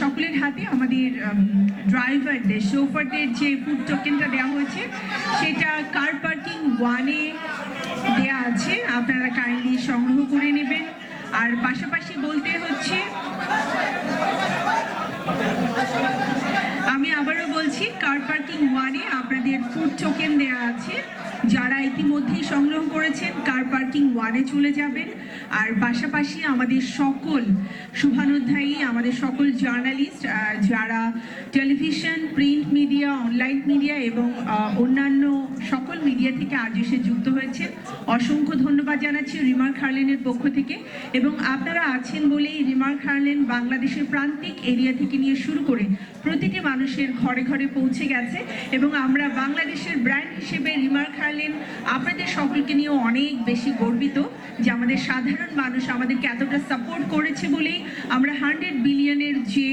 সকলের হাতে আমাদের ড্রাইভারদের শোফারদের যে ফুড টোকেনটা দেওয়া হয়েছে, সেটা কার পার্কিং ওয়ানে দেওয়া আছে। আপনারা কাইন্ডলি সংগ্রহ করে নেবেন। আর পাশাপাশি বলতে হচ্ছে, আমি আবারও বলছি কার পার্কিং ওয়ানে আপনাদের ফুড টোকেন দেওয়া আছে। ইতিমধ্যেই সংগ্রহ করেছেন, কার পার্কিং ওয়ানে চলে যাবেন। আর পাশাপাশি আমাদের সকল শুভানুধ্যায়ী, আমাদের সকল জার্নালিস্ট যারা television, print media, online media এবং অন্যান্য সকল মিডিয়া থেকে আজ এসে যুক্ত হয়েছেন, অসংখ্য ধন্যবাদ জানাচ্ছি রিমার্ক হার্লেনের পক্ষ থেকে। এবং আপনারা আছেন বলেই রিমার্ক হার্লেন বাংলাদেশের প্রান্তিক এরিয়া থেকে নিয়ে শুরু করে প্রতিটি মানুষের ঘরে ঘরে পৌঁছে গেছে। এবং আমরা বাংলাদেশের ব্র্যান্ড হিসেবে রিমার্ক হার্লেন আপনাদের সকলকে নিয়েও অনেক বেশি গর্বিত যে আমাদের সাধারণ মানুষ আমাদেরকে এতটা সাপোর্ট করেছে বলেই আমরা হান্ড্রেড বিলিয়নের যে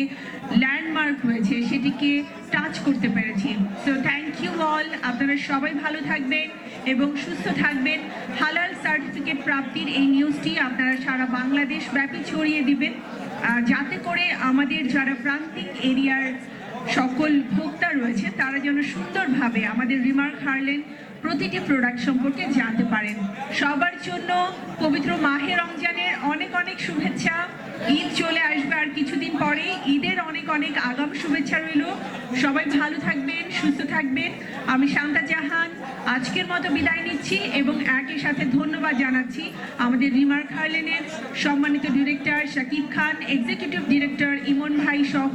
ল্যান্ডমার্ক হয়েছে সেটিকে টাচ করতে পেরেছি। সো থ্যাংক ইউ অল আপনারা সবাই ভালো থাকবেন এবং সুস্থ থাকবেন। হালাল সার্টিফিকেট প্রাপ্তির এই নিউজটি আপনারা সারা বাংলাদেশ ব্যাপী ছড়িয়ে দিবেন। যাতে করে আমাদের যারা প্রান্তিক এরিয়ার সকল ভোক্তা রয়েছে, তারা যেন সুন্দরভাবে আমাদের রিমার্ক হারলেন। প্রতিটি প্রোডাক্ট সম্পর্কে জানতে পারেন। সবার জন্য পবিত্র মাহে রমজানের অনেক অনেক শুভেচ্ছা। ঈদ চলে আসবে আর কিছুদিন পরেই ঈদের অনেক অনেক আগাম শুভেচ্ছা রইল। সবাই ভালো থাকবেন, সুস্থ থাকবেন। আমি শান্তা জাহান, আজকের মতো বিদায় নিচ্ছি এবং একই সাথে ধন্যবাদ জানাচ্ছি আমাদের রিমার্ক হার্লেনের সম্মানিত director Shakib Khan executive director Emon ভাই সহ।